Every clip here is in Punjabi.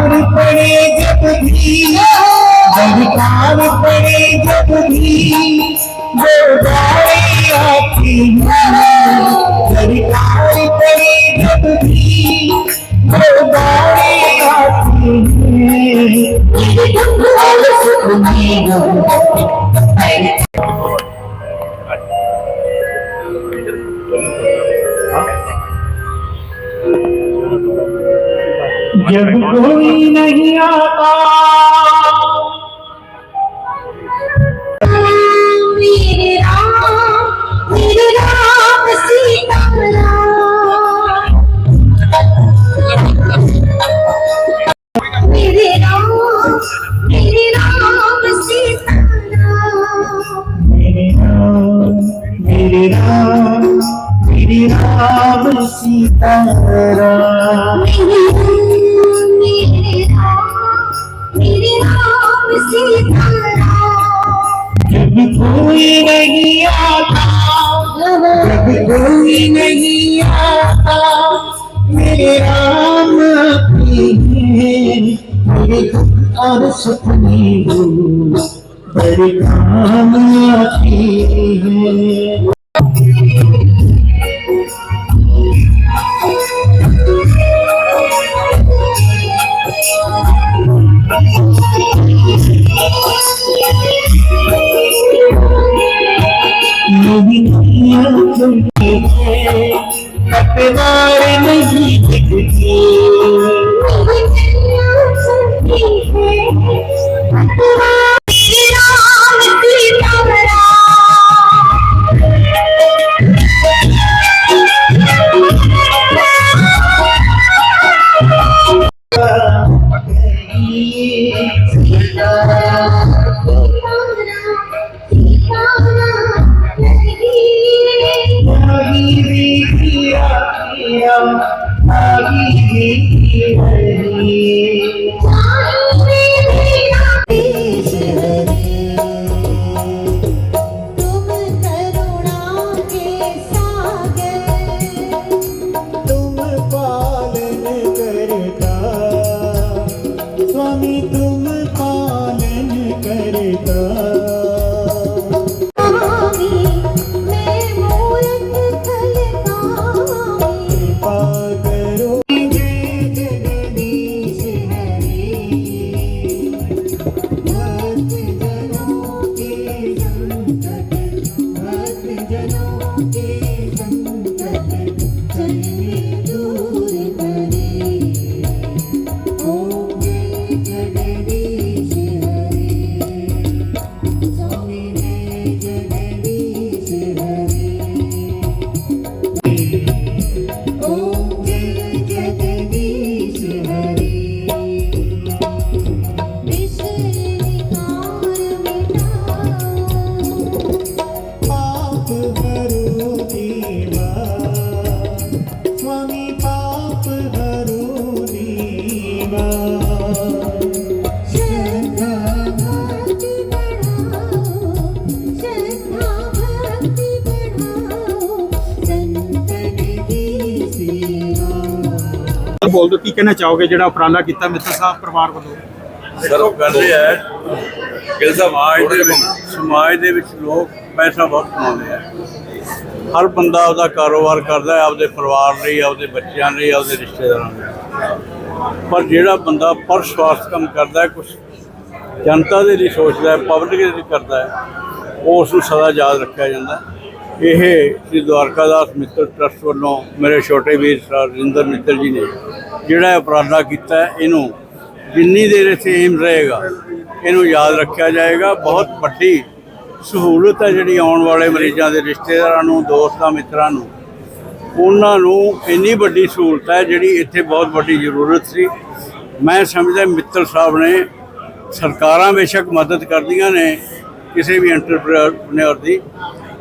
काल पडे जपधी जरी काल पडे जपधी गोदारे आती जरी काल पडे जपधी गोदारे आती जब कोई नहीं आता मेरे राम मेरे राम सीता मेरे राम मेरे राम सीता मेरे राम मेरे राम मेरे राम सीताराम मेरे कोई नहीं आता जब कोई नहीं आता मेरे राम आते हैं मेरे दुख और सुख में वो बड़े काम आते हैं मेरी नहीं ਬੋਲ ਦਿਓ, ਕੀ ਕਹਿਣਾ ਚਾਹੋਗੇ ਜਿਹੜਾ ਉਪਰਾਲਾ ਕੀਤਾ ਮਿੱਤਰ ਸਾਹਿਬ ਪਰਿਵਾਰ ਵੱਲੋਂ? ਸਰਵ ਕਰ ਰਿਹਾ ਹੈ ਕਿ ਸਮਾਜ ਦੇ ਵਿੱਚ ਸਮਾਜ ਦੇ ਵਿੱਚ ਲੋਕ ਪੈਸਾ ਬਹੁਤ ਕਮਾਉਂਦੇ ਆ। ਹਰ ਬੰਦਾ ਆਪਦਾ ਕਾਰੋਬਾਰ ਕਰਦਾ ਹੈ, ਆਪਦੇ ਪਰਿਵਾਰ ਲਈ, ਆਪਦੇ ਬੱਚਿਆਂ ਲਈ, ਆਪਦੇ ਰਿਸ਼ਤੇਦਾਰਾਂ ਲਈ। ਪਰ ਜਿਹੜਾ ਬੰਦਾ ਪਰ ਸਵਾਰਥ ਕੰਮ ਕਰਦਾ ਹੈ ਕੁਝ ਜਨਤਾ ਦੇ ਲਈ ਸੋਚਦਾ ਹੈ ਪਬਲਿਕ ਦੇ ਲਈ ਕਰਦਾ ਹੈ, ਉਸ ਨੂੰ ਸਦਾ ਯਾਦ ਰੱਖਿਆ ਜਾਂਦਾ ਇਹ ਸ੍ਰੀ ਦਵਾਰਕਾਦਾਸ ਮਿੱਤਰ ਟਰਸਟ ਵੱਲੋਂ ਮੇਰੇ ਛੋਟੇ ਵੀਰ ਸਰ ਮਿੱਤਰ ਜੀ ਨੇ ਜਿਹੜਾ ਇਹ ਉਪਰਾਲਾ ਕੀਤਾ ਇਹਨੂੰ ਜਿੰਨੀ ਦੇਰ ਇੱਥੇ ਏਮ ਰਹੇਗਾ, ਇਹਨੂੰ ਯਾਦ ਰੱਖਿਆ ਜਾਏਗਾ। ਬਹੁਤ ਵੱਡੀ ਸਹੂਲਤ ਹੈ ਜਿਹੜੀ ਆਉਣ ਵਾਲੇ ਮਰੀਜ਼ਾਂ ਦੇ, ਰਿਸ਼ਤੇਦਾਰਾਂ ਨੂੰ, ਦੋਸਤਾਂ, ਮਿੱਤਰਾਂ ਨੂੰ ਉਹਨਾਂ ਨੂੰ ਇੰਨੀ ਵੱਡੀ ਸਹੂਲਤ ਹੈ, ਜਿਹੜੀ ਇੱਥੇ ਬਹੁਤ ਵੱਡੀ ਜ਼ਰੂਰਤ ਸੀ। ਮੈਂ ਸਮਝਦਾ ਮਿੱਤਲ ਸਾਹਿਬ ਨੇ ਸਰਕਾਰਾਂ ਬੇਸ਼ੱਕ ਮਦਦ ਕਰਦੀਆਂ ਨੇ ਕਿਸੇ ਵੀ ਐਂਟਰਪ੍ਰੈਨਿਓਰ ਦੀ।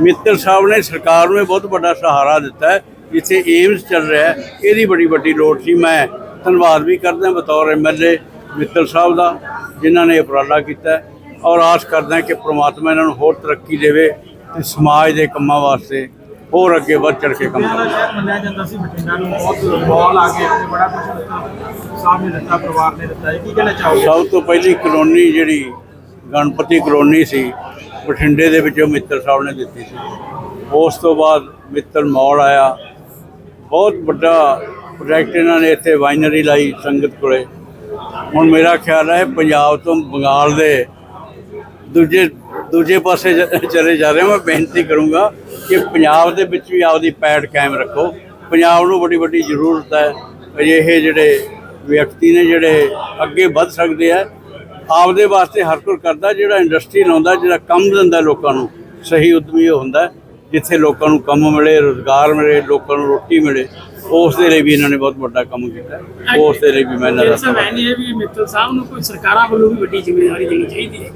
ਮਿੱਤਲ ਸਾਹਿਬ ਨੇ ਸਰਕਾਰ ਨੂੰ ਇਹ ਬਹੁਤ ਵੱਡਾ ਸਹਾਰਾ ਦਿੱਤਾ ਹੈ। ਜਿੱਥੇ ਏਮਸ ਚੱਲ ਰਿਹਾ ਇਹਦੀ ਬੜੀ ਵੱਡੀ ਲੋੜ ਸੀ। ਮੈਂ ਧੰਨਵਾਦ ਵੀ ਕਰਦਾ ਬਤੌਰ ਐਮਐਲਏ ਮਿੱਤਲ ਸਾਹਿਬ ਦਾ, ਜਿਨ੍ਹਾਂ ਨੇ ਉਪਰਾਲਾ ਕੀਤਾ ਔਰ ਆਸ ਕਰਦਾ ਕਿ ਪ੍ਰਮਾਤਮਾ ਇਹਨਾਂ ਨੂੰ ਹੋਰ ਤਰੱਕੀ ਦੇਵੇ ਤੇ ਸਮਾਜ ਦੇ ਕੰਮਾਂ ਵਾਸਤੇ ਹੋਰ ਅੱਗੇ ਵੱਧ ਚੜ ਕੇ ਕੰਮ ਕਰਨਾ ਸ਼ਹਿਰ ਮੰਨਿਆ ਜਾਂਦਾ ਸੀ ਬਠਿੰਡਾ ਨੂੰ ਬਹੁਤ ਮਾਲ ਆ ਕੇ ਇੱਥੇ ਬੜਾ ਕੁਝ ਦਿੱਤਾ ਸਾਹਿਬ ਨੇ ਦਿੱਤਾ ਪਰਿਵਾਰ ਨੇ ਦਿੱਤਾ। ਇਹ ਕੀ ਕਹਿਣਾ ਚਾਹੋਗੇ? ਸਭ ਤੋਂ ਪਹਿਲੀ ਕਲੋਨੀ ਜਿਹੜੀ ਗਣਪਤੀ ਕਲੋਨੀ ਸੀ ਬਠਿੰਡੇ ਦੇ ਵਿੱਚੋਂ ਮਿੱਤਰ ਸਾਹਿਬ ਨੇ ਦਿੱਤੀ ਸੀ। ਉਸ ਤੋਂ ਬਾਅਦ ਮਿੱਤਰ ਮੌੜ ਆਇਆ। ਬਹੁਤ ਵੱਡਾ ਪ੍ਰੋਜੈਕਟ ਇਹਨਾਂ ਨੇ ਇੱਥੇ ਵਾਈਨਰੀ ਲਾਈ ਸੰਗਤ ਕੋਲੇ। ਹੁਣ ਮੇਰਾ ਖਿਆਲ ਹੈ ਪੰਜਾਬ ਤੋਂ ਬੰਗਾਲ ਦੇ ਦੂਜੇ ਦੂਜੇ ਪਾਸੇ ਚਲੇ ਜਾ ਰਹੇ ਹਾਂ। ਮੈਂ ਬੇਨਤੀ ਕਰੂੰਗਾ ਕਿ ਪੰਜਾਬ ਦੇ ਵਿੱਚ ਵੀ ਆਪਦੀ ਪੈੜ ਕਾਇਮ ਰੱਖੋ। ਪੰਜਾਬ ਨੂੰ ਬੜੀ ਵੱਡੀ ਜ਼ਰੂਰਤ ਹੈ। ਅਜਿਹੇ ਜਿਹੜੇ ਵਿਅਕਤੀ ਨੇ ਜਿਹੜੇ ਅੱਗੇ ਵੱਧ ਸਕਦੇ ਆ, ਆਪਦੇ ਵਾਸਤੇ ਹਰ ਕੋਈ ਕਰਦਾ, ਜਿਹੜਾ ਇੰਡਸਟਰੀ ਲਾਉਂਦਾ, ਜਿਹੜਾ ਕੰਮ ਦਿੰਦਾ ਲੋਕਾਂ ਨੂੰ, ਸਹੀ ਉਦਮੀ ਉਹ ਹੁੰਦਾ, ਜਿੱਥੇ ਲੋਕਾਂ ਨੂੰ ਕੰਮ ਮਿਲੇ, ਰੋਜ਼ਗਾਰ ਮਿਲੇ, ਲੋਕਾਂ ਨੂੰ ਰੋਟੀ ਮਿਲੇ। ਉਸ ਦੇ ਲਈ ਵੀ ਇਹਨਾਂ ਨੇ ਬਹੁਤ ਵੱਡਾ ਕੰਮ ਕੀਤਾ। ਉਸ ਦੇ ਲਈ ਵੀ ਮੈਂ ਇਹਨਾਂ ਦਾ ਸਭ ਐ ਨਹੀਂ ਹੈ ਵੀ ਮਿੱਤਲ ਸਾਹਿਬ ਨੂੰ ਕੋਈ ਸਰਕਾਰਾਂ ਵੱਲੋਂ ਵੀ ਵੱਡੀ ਜ਼ਿੰਮੇਵਾਰੀ ਦੇਣੀ ਚਾਹੀਦੀ ਹੈ।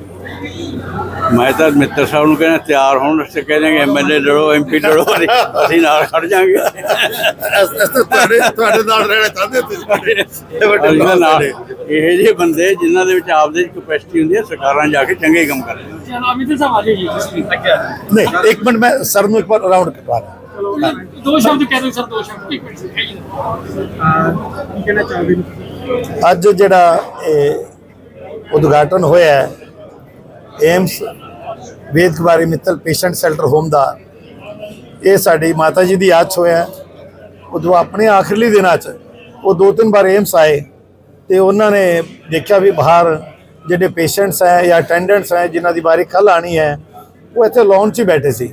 ਮੈਂ ਤਾਂ ਮਿੱਤਰ ਸਾਹਿਬ ਨੂੰ ਕਹਿੰਦਾ ਤਿਆਰ ਹੋਣ ਤੇ ਕਹਿੰਦੇ ਕਿ ਐਮਐਲਏ ਲੜੋ ਐਮਪੀ ਲੜੋ ਅਸੀਂ- ਨਾਲ ਖੜ ਜਾਾਂਗੇ। ਤੁਹਾਡੇ ਤੁਹਾਡੇ ਨਾਲ ਰਹਿਣਾ ਚਾਹੁੰਦੇ ਤੁਸੀਂ। ਇਹ। ਇਹ ਜਿਹੇ ਬੰਦੇ ਜਿਨ੍ਹਾਂ ਦੇ ਵਿੱਚ ਆਪਦੇ ਕਪੈਸਿਟੀ ਹੁੰਦੀ ਹੈ ਸਰਕਾਰਾਂ ਜਾ ਕੇ ਚੰਗੇ ਕੰਮ ਕਰਦੇ ਨੇ ਚਲੋ ਅਮਿਤ ਸਾਹਿਬ ਆ ਜੀ। ਨਹੀਂ ਇੱਕ ਮਿੰਟ ਮੈਂ ਸਰ ਨੂੰ ਇੱਕ ਵਾਰ ਰਾਉਂਡ ਕਰਵਾ ਰਿਹਾ ਚਲੋ ਦੋ ਸ਼ਬਦ ਕਹਿ ਦਿਓ ਸਰ, ਦੋ ਸ਼ਬਦ, ਇੱਕ ਮਿੰਟ ਸਿਖਾਈ ਜੀ ਕੀ ਕਹਿਣਾ ਚਾਹੋਗੇ ਅੱਜ ਜਿਹੜਾ ਇਹ ਉਦਘਾਟਨ ਹੋਇਆ ਹੈ, AIIMS Ved Kumari Mittal patient shelter home ਦਾ, ਇਹ ਸਾਡੀ ਮਾਤਾ ਜੀ ਦੀ ਯਾਦ 'ਚ ਹੋਇਆ ਉਦੋਂ ਆਪਣੇ ਆਖਰੀ ਦਿਨਾਂ 'ਚ ਉਹ ਦੋ ਤਿੰਨ ਵਾਰ ਏਮਸ ਆਏ ਤੇ ਉਹਨਾਂ ਨੇ ਦੇਖਿਆ ਵੀ ਬਾਹਰ ਜਿਹੜੇ ਪੇਸ਼ੈਂਟਸ ਹੈ ਜਾਂ ਅਟੈਂਡੈਂਟਸ ਹੈ, ਜਿਨ੍ਹਾਂ ਦੀ ਵਾਰੀ ਕੱਲ ਆਣੀ ਹੈ, ਉਹ ਇੱਥੇ ਲਾਉਣ 'ਚ ਹੀ ਬੈਠੇ ਸੀ।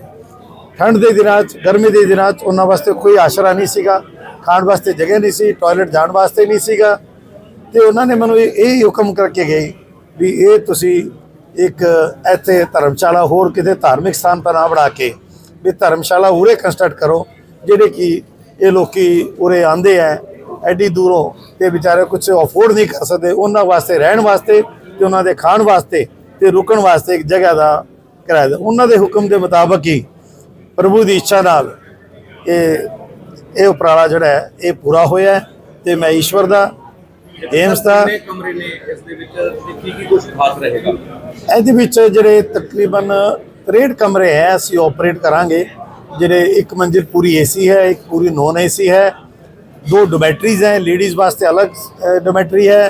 ਠੰਡ ਦੇ ਦਿਨਾਂ 'ਚ, ਗਰਮੀ ਦੇ ਦਿਨਾਂ 'ਚ ਉਹਨਾਂ ਵਾਸਤੇ ਕੋਈ ਆਸਰਾ ਨਹੀਂ ਸੀਗਾ, ਖਾਣ ਵਾਸਤੇ ਜਗ੍ਹਾ ਨਹੀਂ ਸੀ ਟਾਇਲਟ ਜਾਣ ਵਾਸਤੇ ਨਹੀਂ ਸੀਗਾ। ਤੇ ਉਹਨਾਂ ਨੇ ਮੈਨੂੰ ਇਹ ਹੁਕਮ ਕਰਕੇ ਗਏ ਵੀ ਇਹ ਤੁਸੀਂ ਇੱਕ ਇੱਥੇ ਧਰਮਸ਼ਾਲਾ ਹੋਰ ਕਿਤੇ ਧਾਰਮਿਕ ਸਥਾਨ ਪਰ ਨਾ ਬਣਾ ਕੇ ਵੀ ਧਰਮਸ਼ਾਲਾ ਉਰੇ ਕੰਸਟਰਕਟ ਕਰੋ, ਜਿਹੜੇ ਕਿ ਇਹ ਲੋਕੀ ਉਰੇ ਆਂਦੇ ਆ, ਐਡੀ ਦੂਰੋਂ ਤੇ ਵਿਚਾਰੇ ਕੁਝ ਅਫੋਰਡ ਨਹੀਂ ਕਰ ਸਕਦੇ, ਉਹਨਾਂ ਵਾਸਤੇ ਰਹਿਣ ਵਾਸਤੇ ਤੇ ਉਹਨਾਂ ਦੇ ਖਾਣ ਵਾਸਤੇ ਤੇ ਰੁਕਣ ਵਾਸਤੇ ਇੱਕ ਜਗ੍ਹਾ ਦਾ ਕਿਰਾਇਆ ਉਹਨਾਂ ਦੇ ਹੁਕਮ ਦੇ ਮੁਤਾਬਕ ਹੀ ਪ੍ਰਭੂ ਦੀ ਇੱਛਾ ਨਾਲ ਇਹ ਇਹ ਉਪਰਾਲਾ ਜਿਹੜਾ ਹੈ ਇਹ ਪੂਰਾ ਹੋਇਆ ਤੇ ਮੈਂ ਈਸ਼ਵਰ ਦਾ ਏਮਸ ਦਾ ਕਮਰੇ ਨੇ ਇਸ ਦੇ ਵਿੱਚ ਕੀ ਕੀ ਕੁਝ ਖਾਸ ਰਹੇਗਾ? ਇਹਦੇ ਵਿੱਚ ਜਿਹੜੇ ਤਕਰੀਬਨ 63 ਕਮਰੇ ਹੈ ਅਸੀਂ ਆਪਰੇਟ ਕਰਾਂਗੇ। ਜਿਹੜੇ ਇੱਕ ਮੰਜ਼ਿਲ ਪੂਰੀ ਏਸੀ ਹੈ ਇੱਕ ਪੂਰੀ ਨੋਨ ਏਸੀ ਹੈ। ਦੋ ਡੋਮੈਟਰੀਜ਼ ਹੈ ਲੇਡੀਜ਼ ਵਾਸਤੇ ਅਲੱਗ ਡੋਮੈਟਰੀ ਹੈ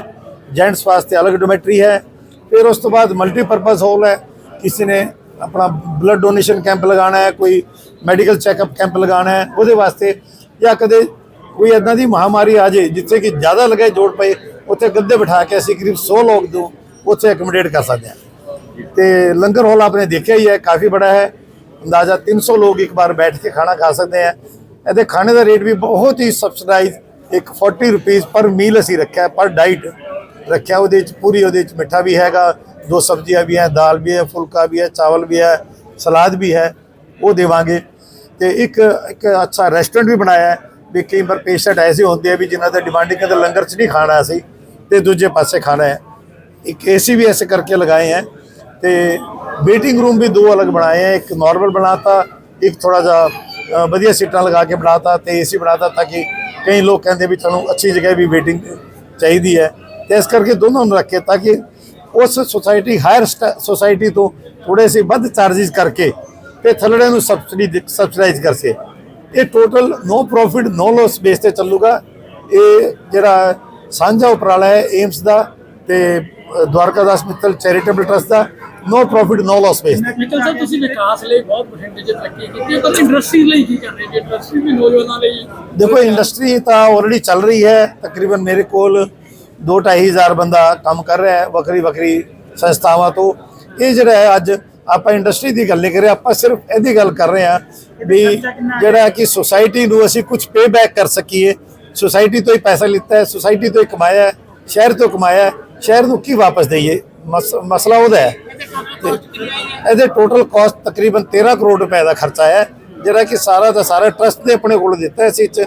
ਜੈਂਟਸ ਵਾਸਤੇ ਅਲੱਗ ਡੋਮੈਟਰੀ ਹੈ। ਫਿਰ ਉਸ ਤੋਂ ਬਾਅਦ ਮਲਟੀਪਰਪਸ ਹਾਲ ਹੈ। ਕਿਸੇ ਨੇ ਆਪਣਾ ਬਲੱਡ ਡੋਨੇਸ਼ਨ ਕੈਂਪ ਲਗਾਉਣਾ ਹੈ, ਕੋਈ ਮੈਡੀਕਲ ਚੈੱਕਅਪ ਕੈਂਪ ਲਗਾਉਣਾ ਹੈ, ਉਹਦੇ ਵਾਸਤੇ ਜਾਂ ਕਦੇ ਕੋਈ ਇਦਾਂ ਦੀ ਮਹਾਮਾਰੀ ਆ ਜੇ ਜਿੱਥੇ ਕਿ ਜ਼ਿਆਦਾ ਲਗਾਏ ਜੋੜ ਪਏ, ਉੱਥੇ ਗੱਦੇ ਬਿਠਾ ਕੇ ਅਸੀਂ ਕਰੀਬ 100 ਲੋਕ ਨੂੰ ਉੱਥੇ ਅਕਮੋਡੇਟ ਕਰ ਸਕਦੇ ਹਾਂ। ਤੇ ਲੰਗਰ ਹਾਲ ਆਪਨੇ ਦੇਖਿਆ ਹੀ ਹੈ, ਕਾਫੀ ਬੜਾ ਹੈ। ਅੰਦਾਜ਼ਾ 300 ਲੋਕ ਇੱਕ ਵਾਰ ਬੈਠ ਕੇ ਖਾਣਾ ਖਾ ਸਕਦੇ ਆ ਇਹਦੇ ਖਾਣੇ ਦਾ ਰੇਟ ਵੀ ਬਹੁਤ ਹੀ ਸਬਸਿਡਾਈਜ਼ ਇੱਕ 40 ਰੁਪਏ ਪਰ ਮੀਲ ਅਸੀਂ ਰੱਖਿਆ ਪਰ ਡਾਈਟ ਰੱਖਿਆ, ਉਹਦੇ ਵਿੱਚ ਪੂਰੀ ਉਹਦੇ ਵਿੱਚ ਮਿੱਠਾ ਵੀ ਹੈਗਾ, ਦੋ ਸਬਜ਼ੀਆਂ ਵੀ ਹੈ, ਦਾਲ ਵੀ ਹੈ, ਫੁਲਕਾ ਵੀ ਹੈ, ਚਾਵਲ ਵੀ ਹੈ, ਸਲਾਦ ਵੀ ਹੈ, ਉਹ ਦੇਵਾਂਗੇ। ਤੇ ਇੱਕ ਇੱਕ ਅੱਛਾ ਰੈਸਟੋਰੈਂਟ ਵੀ ਬਣਾਇਆ ਹੈ, ਵੀ ਕਈ ਵਾਰ ਪੇਸ਼ੈਂਟ ਐਸੇ ਹੁੰਦੇ ਆ ਵੀ ਜਿਨ੍ਹਾਂ ਦਾ ਡਿਮਾਂਡਿੰਗ ਕਹਿੰਦੇ ਲੰਗਰ 'ਚ ਨਹੀਂ ਖਾਣਾ ਅਸੀਂ, ਤੇ ਦੂਜੇ ਪਾਸੇ ਖਾਣਾ ਹੈ। ਇੱਕ ਏਸੀ ਵੀ ਐਸੇ ਕਰਕੇ ਲਗਾਏ ਹੈ, ਤੇ ਵੇਟਿੰਗ ਰੂਮ ਵੀ ਦੋ ਅਲੱਗ ਬਣਾਏ ਹੈ, ਇੱਕ ਨਾਰਮਲ ਬਣਾਤਾ, ਇੱਕ ਥੋੜਾ ਜਿਹਾ ਵਧੀਆ ਸੀਟਾਂ ਲਗਾ ਕੇ ਬਣਾਤਾ ਤੇ ਏਸੀ ਬਣਾਤਾ ਤਾਂ ਕਿ ਕਈ ਲੋਕ ਕਹਿੰਦੇ ਵੀ ਤੁਹਾਨੂੰ ਅੱਛੀ ਜਗ੍ਹਾ ਵੀ ਵੇਟਿੰਗ ਚਾਹੀਦੀ ਹੈ। ਤੇ ਇਸ ਕਰਕੇ ਦੋਨੋਂ ਨੂੰ ਰੱਖੇ ਤਾਂ ਕਿ ਉਸ ਸੁਸਾਇਟੀ ਹਾਇਰ ਸੁਸਾਇਟੀ ਤੋਂ ਥੋੜੇ ਸੇ ਵੱਧ ਚਾਰजेस ਕਰਕੇ ਤੇ ਥੱਲੜੇ ਨੂੰ ਸਬਸਿਡੀ ਸਬਸਿਡਾਈਜ਼ ਕਰਸੇ ਇਹ total no profit no loss base ਤੇ ਚੱਲੂਗਾ। ਇਹ ਜਿਹੜਾ ਸਾਂਝਾ ਉਪਰਾਲਾ ਹੈ ਏਮਸ ਦਾ ਤੇ ਦਵਾਰਕਾਦਾਸ ਮਿੱਤਲ ਚੈਰੀਟੇਬਲ ਟਰਸਟ ਦਾ no profit no loss base Mittal Sahib ਤੁਸੀਂ ਵਿਕਾਸ ਲਈ ਬਹੁਤ 'ਚ ਤਰੱਕੀ ਕੀਤੀ ਹੈ ਪਰ ਇੰਡਸਟਰੀ ਲਈ ਕੀ ਕਰ ਰਹੇ ਜੀ ਇੰਡਸਟਰੀ ਵੀ ਨੌਜਵਾਨਾਂ ਲਈ ਦੇਖੋ ਇੰਡਸਟਰੀ ਤਾਂ ਆਲਰੇਡੀ ਚੱਲ ਰਹੀ ਹੈ। ਤਕਰੀਬਨ ਮੇਰੇ ਕੋਲ 2-2500 ਬੰਦਾ ਕੰਮ ਕਰ ਰਿਹਾ ਹੈ ਵੱਖਰੀ ਵੱਖਰੀ ਸੰਸਥਾਵਾਂ ਤੋਂ। ਇਹ ਜਿਹੜਾ ਹੈ ਅੱਜ ਆਪਾਂ ਇੰਡਸਟਰੀ ਦੀ ਗੱਲ ਨਹੀਂ ਕਰ ਰਹੇ, ਆਪਾਂ ਸਿਰਫ ਇਹਦੀ ਗੱਲ ਕਰ ਰਹੇ ਹਾਂ ਵੀ ਜਿਹੜਾ ਕਿ ਸੁਸਾਇਟੀ ਨੂੰ ਅਸੀਂ ਕੁਝ ਪੇਬੈਕ ਕਰ ਸਕੀਏ। ਸੁਸਾਇਟੀ ਤੋਂ ਹੀ ਪੈਸਾ ਲਿੱਤਾ ਹੈ ਸੁਸਾਇਟੀ ਤੋਂ ਹੀ ਕਮਾਇਆ ਹੈ, ਸ਼ਹਿਰ ਤੋਂ ਕਮਾਇਆ ਹੈ, ਸ਼ਹਿਰ ਨੂੰ ਕੀ ਵਾਪਸ ਦਈਏ? ਮਸ- ਮਸਲਾ ਉਹਦਾ ਹੈ। ਤੇ ਇਹਦੇ ਟੋਟਲ ਕਾਸਟ ਤਕਰੀਬਨ 13 ਕਰੋੜ ਰੁਪਏ ਦਾ ਖਰਚਾ ਹੈ, ਜਿਹੜਾ ਕਿ ਸਾਰਾ ਦਾ ਸਾਰਾ ਟਰਸਟ ਨੇ ਆਪਣੇ ਕੋਲ ਦਿੱਤਾ ਸੀ 'ਚ।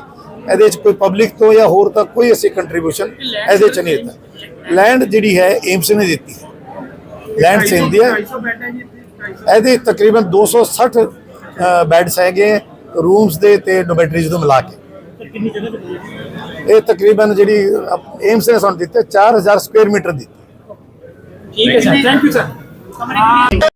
ਇਹਦੇ ਵਿੱਚ ਕੋਈ ਪਬਲਿਕ ਤੋਂ ਜਾਂ ਹੋਰ ਤਾਂ ਕੋਈ ਅਸੀਂ ਕੰਟਰੀਬਿਊਸ਼ਨ ਇਹਦੇ ਚ ਨਹੀਂ ਦਿੱਤਾ। ਲੈਂਡ ਜਿਹੜੀ ਹੈ ਏਮਸ ਨੇ ਦਿੱਤੀ। ਲੈਂਡ ਸਿੰਧੀ ਹੈ। 250 ਬੈੱਡ ਹੈ ਇਹਦੇ ਤਕਰੀਬਨ 260 ਬੈੱਡਸ ਹੈਗੇ ਰੂਮਸ ਦੇ ਤੇ ਡੋਮੈਟਰੀਜ਼ ਨੂੰ ਮਿਲਾ ਕੇ। ਇਹ ਤਕਰੀਬਨ ਜਿਹੜੀ ਏਮਸ ਨੇ ਸਾਨੂੰ ਦਿੱਤੇ 4000 ਸਕੁਅਰ ਮੀਟਰ ਦੀ ਠੀਕ ਹੈ ਸਰ ਥੈਂਕ ਯੂ ਸਰ